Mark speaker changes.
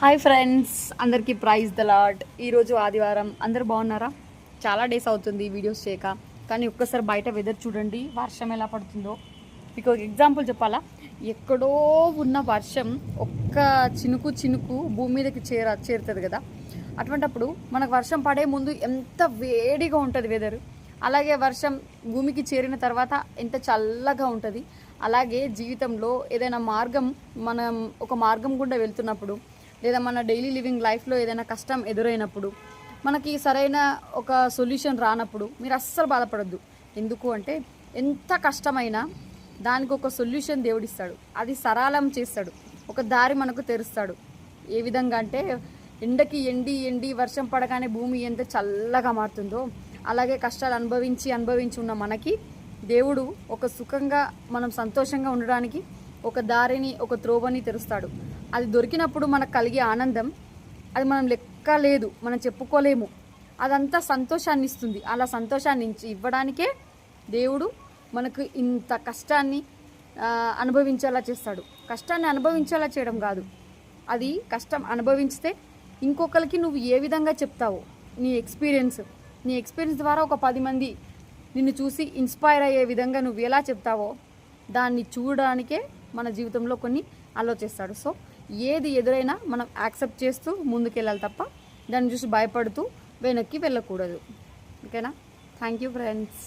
Speaker 1: Hi friends అందరికీ praise the Lord ఈరోజు ఆదివారం. అందరు బాగున్నారా? చాలా డేస్ అవుతుంది వీడియోస్ చేయక. కానీ ఒక్కసారి బయట వెదర్ చూడండి. వర్షం ఎలా పడుతుందో. మీకు ఒక ఎగ్జాంపుల్ చెప్పాలా? ఎక్కడో ఉన్న వర్షం ఒక్క చినుకు చినుకు భూమి మీదకి చేర చేరుతుంది కదా. అటువంటప్పుడు మనకు వర్షం పడే ముందు ఎంత వేడిగా ఉంటుంది వెదర్ అలాగే వర్షం భూమికి చేరిన తర్వాత ఎంత చల్లగా ఉంటుంది? అలాగే జీవితంలో ఏదైనా మార్గం మనం ఒక మార్గం గుండా వెళ్తున్నప్పుడు లేదా మన డైలీ లివింగ్ లైఫ్లో ఏదైనా కష్టం ఎదురైనప్పుడు మనకి సరైన ఒక సొల్యూషన్ రానప్పుడు మీరు అస్సలు బాధపడద్దు. ఎందుకు అంటే ఎంత కష్టమైనా దానికి ఒక సొల్యూషన్ దేవుడిస్తాడు. అది సరళం చేస్తాడు. ఒక దారి మనకు తెరుస్తాడు. ఏ విధంగా అంటే ఎండకి ఎండి ఎండి వర్షం పడగానే భూమి ఎంత చల్లగా మారుతుందో అలాగే కష్టాలు అనుభవించి అనుభవించి ఉన్న మనకి దేవుడు ఒక సుఖంగా మనం సంతోషంగా ఉండడానికి ఒక దారిని ఒక త్రోవని తెరుస్తాడు. అది దొరికినప్పుడు మనకు కలిగే ఆనందం అది మనం లెక్క లేదు మనం చెప్పుకోలేము. అదంతా సంతోషాన్ని ఇస్తుంది. అలా సంతోషాన్ని ఇవ్వడానికే దేవుడు మనకు ఇంత కష్టాన్ని అనుభవించేలా చేస్తాడు. కష్టాన్ని అనుభవించేలా చేయడం కాదు. అది కష్టం అనుభవించితే ఇంకొకరికి నువ్వు ఏ విధంగా చెప్తావో నీ ఎక్స్పీరియన్స్ నీ ఎక్స్పీరియన్స్ ద్వారా ఒక పది మంది నిన్ను చూసి ఇన్స్పైర్ అయ్యే విధంగా నువ్వు ఎలా చెప్తావో దాన్ని చూడడానికే మన జీవితంలో కొన్ని ఆలోచిస్తాడు. సో ఏది ఎదురైనా మనం యాక్సెప్ట్ చేస్తూ ముందుకెళ్ళాలి తప్ప దాన్ని చూసి భయపడుతూ వెనక్కి వెళ్ళకూడదు. ఓకేనా? Thank you friends.